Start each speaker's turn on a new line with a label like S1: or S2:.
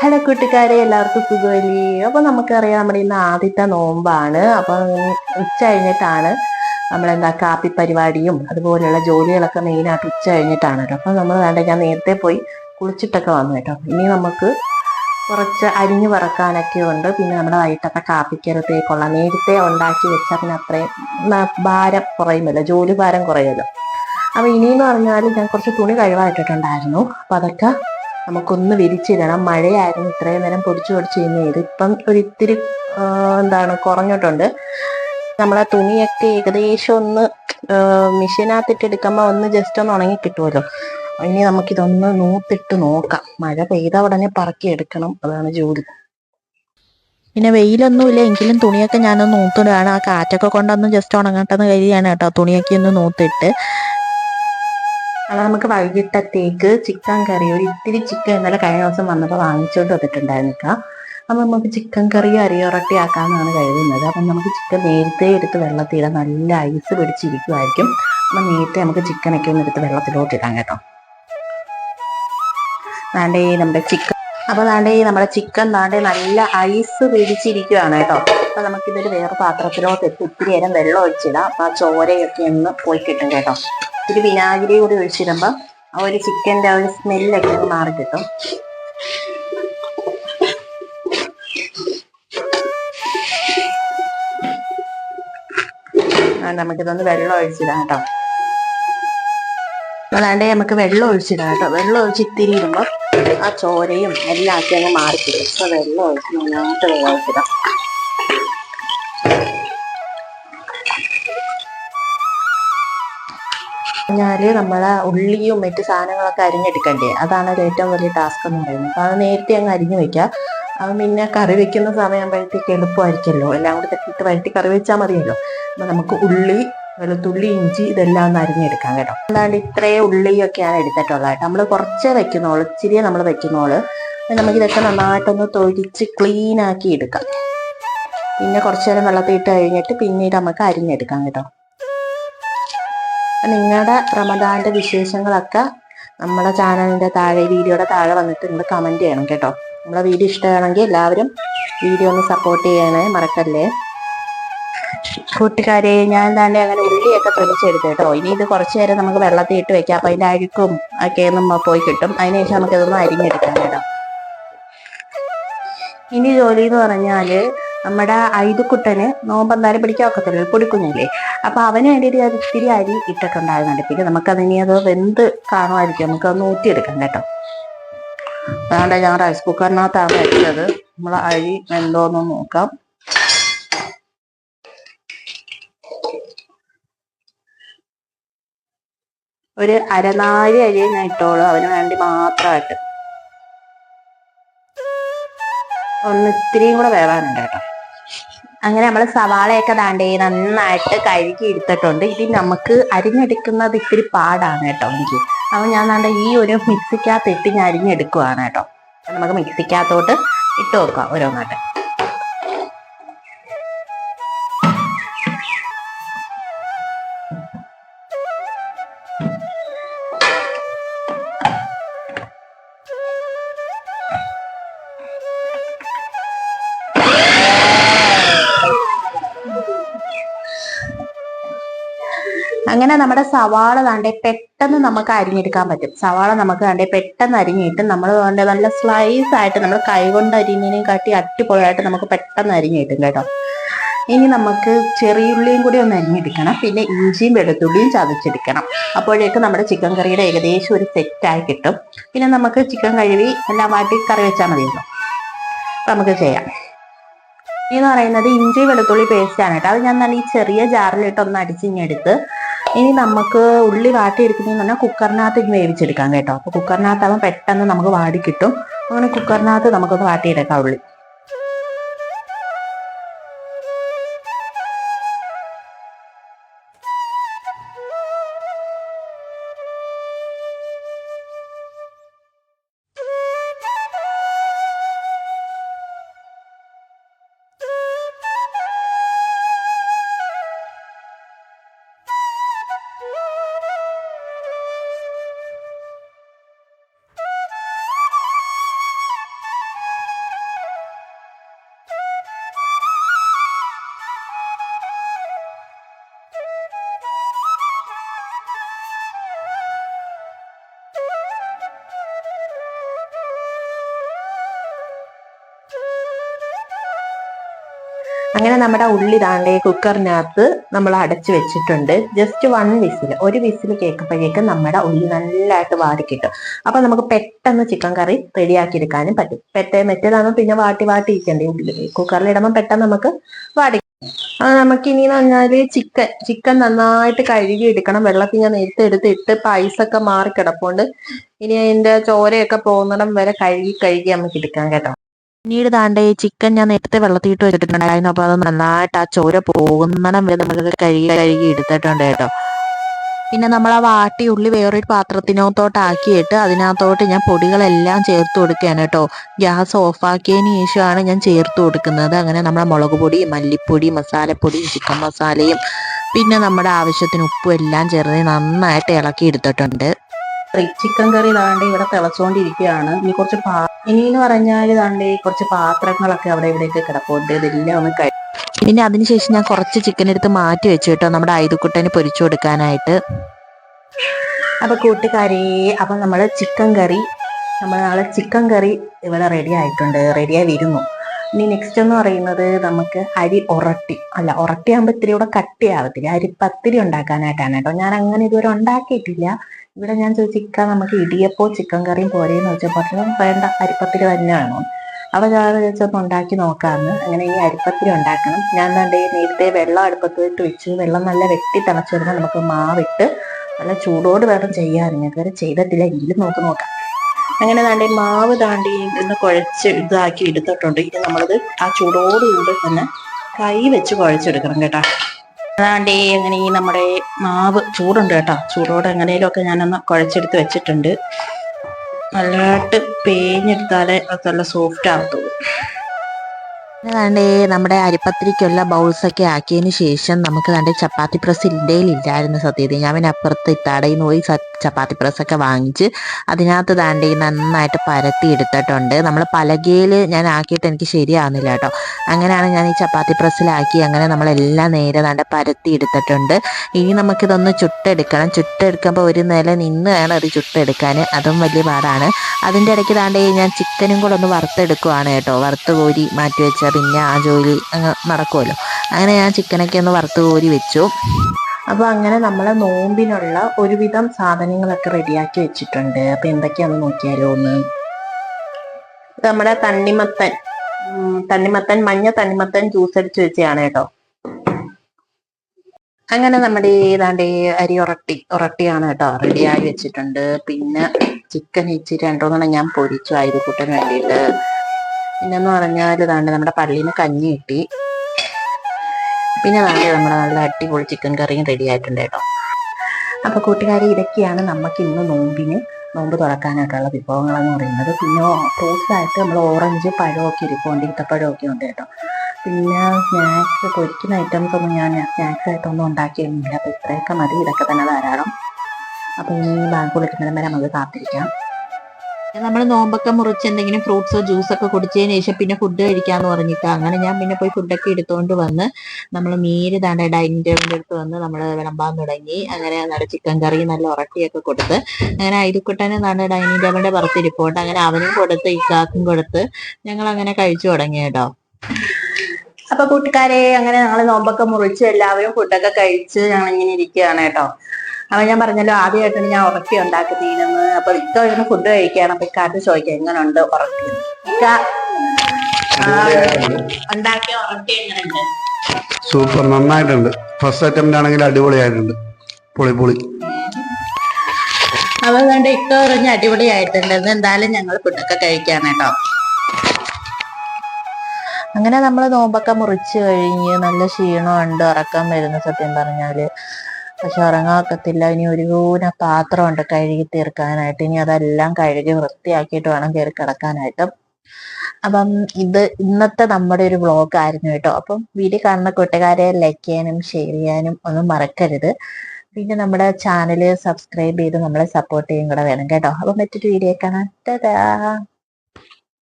S1: Hello കൂട്ടുകാരെ എല്ലാവർക്കും സുഖമല്ലേ? അപ്പൊ നമുക്കറിയാം നമ്മുടെ ഇന്ന് ആദ്യത്തെ നോമ്പാണ്. അപ്പൊ ഉച്ച കഴിഞ്ഞിട്ടാണ് നമ്മളെന്താ കാപ്പി പരിപാടിയും അതുപോലെയുള്ള ജോലികളൊക്കെ മെയിനായിട്ട് ഉച്ച കഴിഞ്ഞിട്ടാണ് കേട്ടോ. അപ്പൊ നമ്മൾ വേണ്ട ഞാൻ നേരത്തെ പോയി കുളിച്ചിട്ടൊക്കെ വന്നു കേട്ടോ. ഇനി നമുക്ക് കുറച്ച് അരിഞ്ഞു പറക്കാനൊക്കെ ഉണ്ട്. പിന്നെ നമ്മുടെ വൈകിട്ടത്തെ കാപ്പിക്കരത്തേക്കുള്ള നേരത്തെ ഉണ്ടാക്കി വെച്ചാൽ പിന്നെ അത്രയും ഭാരം കുറയുമല്ലോ ജോലി ഭാരം കുറയുമല്ലോ. അപ്പൊ ഇനിയെന്ന് പറഞ്ഞാൽ ഞാൻ കുറച്ച് തുണി കഴിവായിട്ടിട്ടുണ്ടായിരുന്നു അപ്പൊ അതൊക്കെ നമുക്കൊന്ന് വിരിച്ചിടണം. മഴയായിരുന്നു ഇത്രയും നേരം പൊടിച്ചു പൊടിച്ച് ചെയ്യുന്നത് ഇപ്പം ഒരു ഇത്തിരി എന്താണ് കുറഞ്ഞിട്ടുണ്ട്. നമ്മളെ തുണിയൊക്കെ ഏകദേശം ഒന്ന് മെഷീനകത്തിട്ട് എടുക്കുമ്പോൾ ഒന്ന് ജസ്റ്റ് ഒന്ന് ഉണങ്ങി കിട്ടുമല്ലോ ഇനി നമുക്കിതൊന്ന് നൂത്തിട്ട് നോക്കാം. മഴ പെയ്ത ഉടനെ പറക്കി എടുക്കണം. അതാണ് ജോലി. പിന്നെ വെയിലൊന്നുമില്ല. എങ്കിലും തുണിയൊക്കെ ഞാനൊന്ന് നൂത്തിടുകയാണ് ആ കാറ്റൊക്കെ കൊണ്ടൊന്ന് ജസ്റ്റ് ഉണങ്ങട്ടെന്ന് കരുതിയാണ് കേട്ടോ തുണിയൊക്കെ ഒന്ന് നൂത്തിട്ട്. അത് നമുക്ക് വൈകിട്ടത്തേക്ക് ചിക്കൻ കറി ഒരു ഇത്തിരി ചിക്കൻ ഇന്നലെ കഴിഞ്ഞ ദിവസം വന്നപ്പോൾ വാങ്ങിച്ചുകൊണ്ട് വന്നിട്ടുണ്ടായിരുന്നു ഇക്ക. അപ്പം നമുക്ക് ചിക്കൻ കറി അരിയുറട്ടി ആക്കാമെന്നാണ് കരുതുന്നത്. അപ്പം നമുക്ക് ചിക്കൻ നേരത്തെ എടുത്ത് വെള്ളത്തിടാം നല്ല ഐസ് പിടിച്ചിരിക്കുമായിരിക്കും അപ്പം നേരത്തെ നമുക്ക് ചിക്കനൊക്കെ ഒന്ന് എടുത്ത് വെള്ളത്തിലോട്ട് ഇടാം കേട്ടോ. നാണ്ടേ നമ്മുടെ ചിക്കൻ അപ്പോൾ താണ്ടേ നമ്മുടെ ചിക്കൻ നാണ്ടേ നല്ല ഐസ് പിടിച്ചിരിക്കുകയാണ് കേട്ടോ. അപ്പൊ നമുക്കിതൊരു വേറെ പാത്രത്തിലോട്ട് ഇട്ട് ഇത്തിരി നേരം വെള്ളം ഒഴിച്ചിടാം. അപ്പം ആ ചോരയൊക്കെ ഒന്ന് പോയി കിട്ടും കേട്ടോ. ഇത്തിരി വിനാഗിരി കൂടി ഒഴിച്ചിടുമ്പോൾ ആ ഒരു ചിക്കന്റെ ഒരു സ്മെല്ലൊക്കെ ഒന്ന് മാറി കിട്ടും. നമുക്കിതൊന്ന് വെള്ളം ഒഴിച്ചിടാം കേട്ടോ. അതാണ്ട് നമുക്ക് വെള്ളം ഒഴിച്ചിടാം കേട്ടോ. വെള്ളം ഒഴിച്ച് ഇത്തിരി ആ ചോരയും എല്ലാം ആക്കി അങ്ങ് മാറിക്കിട്ടും വെള്ളം ഒഴിച്ച് നന്നായിട്ട് വെള്ളം ഒഴിച്ചിടാം. പറഞ്ഞാൽ നമ്മളെ ഉള്ളിയും മറ്റു സാധനങ്ങളൊക്കെ അരിഞ്ഞെടുക്കണ്ടേ? അതാണ് അത് ഏറ്റവും വലിയ ടാസ്ക് എന്ന് പറയുന്നത്. അത് നേരത്തെ അങ്ങ് അരിഞ്ഞു വെക്കാം അത് പിന്നെ കറി വെക്കുന്ന സമയമാകുമ്പോഴത്തേക്ക് എളുപ്പമായിരിക്കുമല്ലോ. എല്ലാം കൂടി തട്ടിയിട്ട് വരട്ടി കറി വെച്ചാൽ മതിയല്ലോ. അപ്പൊ നമുക്ക് ഉള്ളി വെളുത്തുള്ളി ഇഞ്ചി ഇതെല്ലാം ഒന്ന് അരിഞ്ഞെടുക്കാം കേട്ടോ. അല്ലാണ്ട് ഇത്രയും ഉള്ളിയൊക്കെയാണ് എടുത്തിട്ടുള്ളത് കേട്ടോ. നമ്മൾ കുറച്ചേ വെക്കുന്നോളൂ ഇച്ചിരിയെ നമ്മൾ വെക്കുന്നോളൂ നമുക്കിതൊക്കെ നന്നായിട്ടൊന്ന് തൊഴിച്ച് ക്ലീൻ ആക്കി എടുക്കാം. പിന്നെ കുറച്ചു നേരം വെള്ളത്തിൽ ഇട്ട് കഴിഞ്ഞിട്ട് പിന്നീട് നമുക്ക് അരിഞ്ഞെടുക്കാം കേട്ടോ. നിങ്ങളുടെ റമദാന്റെ വിശേഷങ്ങളൊക്കെ നമ്മുടെ ചാനലിന്റെ താഴെ വീഡിയോയുടെ താഴെ വന്നിട്ട് നിങ്ങൾ കമന്റ് ചെയ്യണം കേട്ടോ. നമ്മുടെ വീഡിയോ ഇഷ്ടമാണെങ്കിൽ എല്ലാവരും വീഡിയോ ഒന്ന് സപ്പോർട്ട് ചെയ്യണേ മറക്കല്ലേ. കൂട്ടുകാരെ ഞാൻ തന്നെ അങ്ങനെ ഉള്ളിയൊക്കെ തൊലിച്ചെടുത്തു കേട്ടോ. ഇനി ഇത് കുറച്ച് നേരം നമുക്ക് വെള്ളത്തിൽ ഇട്ട് വെക്കാം. അപ്പം അതിന്റെ അഴുക്കും ഒക്കെ ഒന്നും പോയി കിട്ടും. അതിനുശേഷം നമുക്ക് ഇതൊന്ന് അരിഞ്ഞെടുക്കാം കേട്ടോ. ഇനി ജോലി എന്ന് പറഞ്ഞാൽ നമ്മുടെ ഐതുക്കുട്ടന് നോമ്പ് എന്തായാലും പിടിക്കാൻ ഒക്കത്തില്ല പൊടിക്കുഞ്ഞല്ലേ? അപ്പൊ അവന് വേണ്ടിയിട്ട് ഞാൻ ഇത്തിരി അരി ഇട്ടൊക്കെ ഉണ്ടായിരുന്നുണ്ട്. പിന്നെ നമുക്ക് അതിനി അത് വെന്ത് കാണുമായിരിക്കും. നമുക്ക് അത് ഊറ്റിയെടുക്കാം കേട്ടോ. അതുകൊണ്ട് ഞാൻ റൈസ് കുക്കറിനകത്താണ് വെച്ചത്. നമ്മൾ അരി വെന്തോന്ന് നോക്കാം. ഒരു അരനാഴി അരി ഞാൻ ഇട്ടോളൂ. അവന് വേണ്ടി മാത്രമായിട്ട്. ഒന്ന് ഇത്തിരിയും കൂടെ വേവാനുണ്ട് കേട്ടോ. അങ്ങനെ നമ്മൾ സവാളയൊക്കെ ദാണ്ടേ നന്നായിട്ട് കഴുകി എടുത്തിട്ടുണ്ട്. ഇത് നമുക്ക് അരിഞ്ഞെടുക്കുന്നത് ഇത്തിരി പാടാണ് കേട്ടോ എനിക്ക്. അപ്പൊ ഞാൻ ദാണ്ട ഈ ഒരു മിക്സിക്കകത്ത് ഇട്ട് ഞാൻ അരിഞ്ഞെടുക്കുവാണ് കേട്ടോ. നമുക്ക് മിക്സിക്കകത്തോട്ട് ഇട്ട് വെക്കാം ഓരോന്നായിട്ട്. അങ്ങനെ നമ്മുടെ സവാള താണ്ടെ പെട്ടെന്ന് നമുക്ക് അരിഞ്ഞെടുക്കാൻ പറ്റും. സവാള നമുക്ക് താണ്ടെ പെട്ടെന്ന് അരിഞ്ഞിട്ട് നമ്മൾ വേണ്ട നല്ല സ്ലൈസ് ആയിട്ട് നമ്മൾ കൈകൊണ്ട് അരിഞ്ഞതിനെയും കാട്ടി അടിപൊളിയായിട്ട് നമുക്ക് പെട്ടെന്ന് അരിഞ്ഞിട്ടും കേട്ടോ ഇനി നമുക്ക് ചെറിയുള്ളിയും കൂടി ഒന്ന് അരിഞ്ഞെടുക്കണം. പിന്നെ ഇഞ്ചിയും വെളുത്തുള്ളിയും ചതച്ചെടുക്കണം. അപ്പോഴേക്ക് നമ്മുടെ ചിക്കൻ കറിയുടെ ഏകദേശം ഒരു സെറ്റായി കിട്ടും. പിന്നെ നമുക്ക് ചിക്കൻ കഴുകി എല്ലാം വാട്ടി കറി വെച്ചാൽ മതിയല്ലോ. നമുക്ക് ചെയ്യാം. എന്ന് പറയുന്നത് ഇഞ്ചി വെളുത്തുള്ളി പേസ്റ്റ് ആണ് കേട്ടോ. അത് ഞാൻ നല്ല ചെറിയ ജാറിലിട്ട് ഒന്ന് അടിച്ചിങ്ങെടുത്ത് ഇനി നമുക്ക് ഉള്ളി വാട്ടിയെടുക്കുന്നതെന്ന് പറഞ്ഞാൽ കുക്കറിനകത്ത് വേവിച്ചെടുക്കാം കേട്ടോ. അപ്പൊ കുക്കറിനകത്താകുമ്പോൾ പെട്ടെന്ന് നമുക്ക് വാടി കിട്ടും. അങ്ങനെ കുക്കറിനകത്ത് നമുക്കൊന്ന് വാട്ടിയെടുക്കാം ഉള്ളി. അങ്ങനെ നമ്മുടെ ഉള്ളി താണ്ടേ കുക്കറിനകത്ത് നമ്മൾ അടച്ചു വെച്ചിട്ടുണ്ട്. ജസ്റ്റ് വൺ വിസിൽ ഒരു വിസിൽ കേൾക്കുമ്പോഴേക്കും നമ്മുടെ ഉള്ളി നല്ലതായിട്ട് വാടി കിട്ടും അപ്പൊ നമുക്ക് പെട്ടെന്ന് ചിക്കൻ കറി റെഡിയാക്കി എടുക്കാനും പറ്റും. പെട്ടെ മറ്റേതാകുമ്പോൾ പിന്നെ വാട്ടി വാട്ടി ഇരിക്കണ്ടേ ഉള്ളി കുക്കറിൽ ഇടുമ്പോൾ പെട്ടെന്ന് നമുക്ക് വാടി നമുക്കിനി എന്ന് പറഞ്ഞാൽ ചിക്കൻ ചിക്കൻ നന്നായിട്ട് കഴുകി എടുക്കണം വെള്ളത്തിൽ ഞാൻ നേരത്തെ എടുത്ത് ഇട്ട് പൈസൊക്കെ മാറി കിടപ്പുണ്ട് ഇനി അതിന്റെ ചോരയൊക്കെ പോകുന്നിടം വരെ കഴുകി കഴുകി നമുക്ക് എടുക്കാം കേട്ടോ. പിന്നീട് താണ്ട ഈ ചിക്കൻ ഞാൻ നേരത്തെ വെള്ളത്തിയിട്ട് വെച്ചിട്ടുണ്ടായിരുന്നു അപ്പൊ അത് നന്നായിട്ട് ആ ചോര പോകുന്നിടം വരെ നമുക്ക് കഴുകി കഴുകി എടുത്തിട്ടുണ്ട് കേട്ടോ. പിന്നെ നമ്മൾ ആ വാട്ടി ഉള്ളി വേറൊരു പാത്രത്തിനകത്തോട്ട് ആക്കിയിട്ട് അതിനകത്തോട്ട് ഞാൻ പൊടികളെല്ലാം ചേർത്ത് കൊടുക്കുകയാണ് കേട്ടോ. ഗ്യാസ് ഓഫാക്കിയതിന് ശേഷമാണ് ഞാൻ ചേർത്ത് കൊടുക്കുന്നത്. അങ്ങനെ നമ്മുടെ മുളക് പൊടി മല്ലിപ്പൊടി മസാലപ്പൊടി ചിക്കൻ മസാലയും പിന്നെ നമ്മുടെ ആവശ്യത്തിന് ഉപ്പും എല്ലാം ചേർത്ത് നന്നായിട്ട് ഇളക്കി എടുത്തിട്ടുണ്ട്. ചിക്കൻ കറി താണ്ട് ഇവിടെ തിളച്ചുകൊണ്ടിരിക്കുകയാണ് ഇനി കുറച്ച് പാ ഇനി എന്ന് പറഞ്ഞാൽ താണ്ട് കുറച്ച് പാത്രങ്ങളൊക്കെ അവിടെ ഇവിടെയൊക്കെ കിടപ്പുണ്ട് ഇതെല്ലാം ഒന്ന് കഴി പിന്നെ അതിനുശേഷം ഞാൻ കുറച്ച് ചിക്കൻ എടുത്ത് മാറ്റി വെച്ചു കേട്ടോ നമ്മുടെ ഐതുക്കുട്ടന് പൊരിച്ചു കൊടുക്കാനായിട്ട്. അപ്പൊ കൂട്ടുകാരി അപ്പൊ നമ്മൾ ചിക്കൻ കറി നമ്മൾ നാളെ ചിക്കൻ കറി ഇവിടെ റെഡി ആയിട്ടുണ്ട് റെഡിയായി വരുന്നു. ഇനി നെക്സ്റ്റ് എന്ന് പറയുന്നത് നമുക്ക് അരി ഉറട്ടി അല്ല ഉറട്ടിയാകുമ്പോൾ ഇത്തിരി കൂടെ കട്ടിയാവത്തില്ല. അരിപ്പത്തിരി ഉണ്ടാക്കാനായിട്ടാണ് കേട്ടോ. ഞാൻ അങ്ങനെ ഇതുവരെ ഉണ്ടാക്കിയിട്ടില്ല. ഇവിടെ ഞാൻ ചോദിച്ചാൽ നമുക്ക് ഇടിയപ്പോ ചിക്കൻ കറിയും പോരെയെന്ന് പറഞ്ഞാൽ വേണ്ട അരിപ്പത്തിരി തന്നെയാണ്. അവ ഞാൻ ചോദിച്ചൊന്ന് ഉണ്ടാക്കി നോക്കാമെന്ന് അങ്ങനെ ഈ അരിപ്പത്തിരി ഉണ്ടാക്കണം. ഞാൻ ഈ നേരത്തെ വെള്ളം അടുപ്പത്ത് ഇട്ട് വെച്ച്. വെള്ളം നല്ല വെട്ടി തിളച്ചു വരുമ്പോൾ നമുക്ക് മാവിട്ട് നല്ല ചൂടോട് വേണം ചെയ്യാറ് ഞാൻ ഇതുവരെ ചെയ്തിട്ടില്ല. എങ്കിലും നമുക്ക് നോക്കാം. അങ്ങനെ താണ്ടി മാവ് താണ്ടി ഇന്ന് കുഴച്ച് ഇതാക്കി എടുത്തിട്ടുണ്ട്. ഇനി നമ്മളത് ആ ചൂടോട് കൂടെ തന്നെ കൈ വെച്ച് കുഴച്ചെടുക്കണം കേട്ടോ. അതാണ്ടേ അങ്ങനെ ഈ നമ്മുടെ മാവ് ചൂടുണ്ട് കേട്ടോ. ചൂടോടെ എങ്ങനെയൊക്കെ ഞാനൊന്ന് കുഴച്ചെടുത്ത് വെച്ചിട്ടുണ്ട്. നല്ലതായിട്ട് പേഞ്ഞെടുത്താലേ അത് നല്ല സോഫ്റ്റ് ആകത്തുള്ളൂ അതാണ്ട് നമ്മുടെ അരിപ്പത്തിരിക്കുള്ള ബൗൾസൊക്കെ ആക്കിയതിന് ശേഷം നമുക്ക് കണ്ട് ചപ്പാത്തി പ്രസ് ഇല്ലായിരുന്നു സത്യത്തിൽ. ഞാൻ പിന്നെ അപ്പുറത്ത് ഇത്താടയിൽ നിന്ന് പോയി ചപ്പാത്തി പ്രസ്സൊക്കെ വാങ്ങിച്ച് അതിനകത്ത് താണ്ടി നന്നായിട്ട് പരത്തി എടുത്തിട്ടുണ്ട്. നമ്മൾ പലകയിൽ ഞാൻ ആക്കിയിട്ട് എനിക്ക് ശരിയാവുന്നില്ല കേട്ടോ. അങ്ങനെയാണ് ഞാൻ ഈ ചപ്പാത്തി പ്രസ്സിലാക്കി അങ്ങനെ നമ്മളെല്ലാം നേരെ താണ്ട പരത്തി എടുത്തിട്ടുണ്ട്. ഇനി നമുക്കിതൊന്ന് ചുട്ടെടുക്കണം. ചുട്ടെടുക്കുമ്പോൾ ഒരു നില നിന്ന് വേണം അത് ചുട്ടെടുക്കാൻ അതും വലിയ പാടാണ്. അതിന്റെ ഇടയ്ക്ക് താണ്ടി ഞാൻ ചിക്കനും കൂടെ ഒന്ന് വറുത്തെടുക്കുവാണ് കേട്ടോ. വറുത്ത് കോരി മാറ്റി വെച്ചാൽ പിന്നെ ആ ജോലി അങ്ങ് നടക്കുമല്ലോ അങ്ങനെ ഞാൻ ചിക്കനൊക്കെ ഒന്ന് വറുത്ത് കോരി വെച്ചു. അപ്പൊ അങ്ങനെ നമ്മളെ നോമ്പിനുള്ള ഒരുവിധം സാധനങ്ങളൊക്കെ റെഡിയാക്കി വെച്ചിട്ടുണ്ട്. അപ്പൊ എന്തൊക്കെയാന്ന് നോക്കിയാലോ ഒന്ന് നമ്മുടെ തണ്ണിമത്തൻ തണ്ണിമത്തൻ മഞ്ഞ തണ്ണിമത്തൻ ജ്യൂസ് അടിച്ച് വെച്ചാണ് കേട്ടോ. അങ്ങനെ നമ്മുടെ ഏതാണ്ട് അരി ഉറട്ടി ഉറട്ടിയാണ് കേട്ടോ റെഡിയായി വെച്ചിട്ടുണ്ട്. പിന്നെ ചിക്കൻ ഇച്ചിരി രണ്ടോന്നെണ്ണം ഞാൻ പൊരിച്ചു ആയുധക്കൂട്ടന് വേണ്ടിയിട്ട്. പിന്നെന്ന് പറഞ്ഞാൽ ഇതാണ്ട് നമ്മുടെ പള്ളിയിൽ കഞ്ഞി കിട്ടി. പിന്നെ നല്ല നമ്മുടെ നല്ല അടിപൊളി ചിക്കൻ കറിയും റെഡി ആയിട്ടുണ്ട് കേട്ടോ. അപ്പൊ കൂട്ടുകാരി ഇതൊക്കെയാണ് നമുക്ക് ഇന്ന് നോമ്പിന് നോമ്പ് തുറക്കാനായിട്ടുള്ള വിഭവങ്ങളെന്ന് പറയുന്നത്. പിന്നെ ഫ്രൂട്ട്സ് ആയിട്ട് നമ്മൾ ഓറഞ്ച് പഴമൊക്കെ ഇരിപ്പുണ്ട് ഈത്തപ്പഴമൊക്കെ ഉണ്ട് കേട്ടോ. പിന്നെ സ്നാക്സ് പൊരിക്കുന്ന ഐറ്റംസ് ഒന്നും ഞാൻ സ്നാക്സ് ആയിട്ടൊന്നും ഉണ്ടാക്കിയൊന്നുമില്ല. അപ്പൊ ഇത്രയൊക്കെ മതി. ഇതൊക്കെ തന്നെ ധാരാളം. അപ്പോൾ ഇനി ബാങ്ക് വിളിക്കുന്നതിന് വരെ നമുക്ക് കാത്തിരിക്കാം. നമ്മൾ നോമ്പൊക്കെ മുറിച്ച് എന്തെങ്കിലും ഫ്രൂട്ട്സോ ജ്യൂസൊക്കെ കുടിച്ചതിന് ശേഷം പിന്നെ ഫുഡ് കഴിക്കാന്ന് പറഞ്ഞിട്ട് അങ്ങനെ ഞാൻ പിന്നെ പോയി ഫുഡൊക്കെ എടുത്തുകൊണ്ട് വന്ന് നമ്മൾ മീര് താണ്ട ഡൈനിങ് ടേബിളിന്റെ അടുത്ത് വന്ന് നമ്മൾ വിളമ്പാൻ തുടങ്ങി. അങ്ങനെ നല്ല ചിക്കൻ കറി നല്ല ഉറട്ടിയൊക്കെ കൊടുത്ത്. അങ്ങനെ അയൽക്കുട്ടന് താണ്ട ഡൈനിങ് ടേബിളിന്റെ പുറത്തിരിപ്പോട്ട് അങ്ങനെ അവനും കൊടുത്ത് ഇക്കാക്കും കൊടുത്ത് ഞങ്ങൾ അങ്ങനെ കഴിച്ചു തുടങ്ങി കേട്ടോ. അപ്പൊ കൂട്ടുകാരെ അങ്ങനെ ഞങ്ങൾ നോമ്പൊക്കെ മുറിച്ച് എല്ലാവരും ഫുഡൊക്കെ കഴിച്ച് ഞങ്ങൾ ഇങ്ങനെ ഇരിക്കുകയാണ് കേട്ടോ. അപ്പൊ ഞാൻ പറഞ്ഞല്ലോ ആദ്യമായിട്ടാണ് ഞാൻ ഉറക്കി ഉണ്ടാക്കി തീരുന്നത് അപ്പൊ ഇക്ക ഇരുന്ന് ഫുഡ് കഴിക്കുകയാണ്. അപ്പൊ ഇക്കാട്ട് ചോദിക്കാം എങ്ങനെയുണ്ട് ഉറക്കി? ഉണ്ടാക്കിയ ഉറക്കി എങ്ങനെയുണ്ട്
S2: സൂപ്പർ നന്നായിട്ടുണ്ട്. ഫസ്റ്റ് അറ്റംപ്റ്റ് ആണെങ്കിൽ അടിപൊളിയായിട്ടുണ്ട്. പൊളി പൊളി.
S1: അപ്പൊ അതുകൊണ്ട് ഇക്ക പറഞ്ഞ അടിപൊളിയായിട്ടുണ്ട്. എന്തായാലും ഞങ്ങൾ ഫുഡൊക്കെ കഴിക്കാൻ കേട്ടോ. അങ്ങനെ നമ്മൾ നോമ്പൊക്കെ മുറിച്ച് കഴിഞ്ഞ് നല്ല ക്ഷീണമുണ്ട് ഉറക്കം വരുന്ന സത്യം പറഞ്ഞാൽ. പക്ഷെ ഉറങ്ങാക്കത്തില്ല. ഇനി ഒരു കൂന പാത്രമുണ്ട് കഴുകി തീർക്കാനായിട്ട്. ഇനി അതെല്ലാം കഴുകി വൃത്തിയാക്കിയിട്ട് വേണം കയറി കിടക്കാനായിട്ട്. അപ്പം ഇത് ഇന്നത്തെ നമ്മുടെ ഒരു ബ്ലോഗ് ആയിരുന്നു കേട്ടോ. അപ്പം വീഡിയോ കാണുന്ന കൂട്ടുകാരെ ലൈക്ക് ചെയ്യാനും ഷെയർ ചെയ്യാനും ഒന്നും മറക്കരുത്. പിന്നെ നമ്മുടെ ചാനൽ സബ്സ്ക്രൈബ് ചെയ്ത് നമ്മളെ സപ്പോർട്ട് ചെയ്യും കൂടെ വേണം കേട്ടോ. അപ്പം മറ്റൊരു വീഡിയോ കാണാം.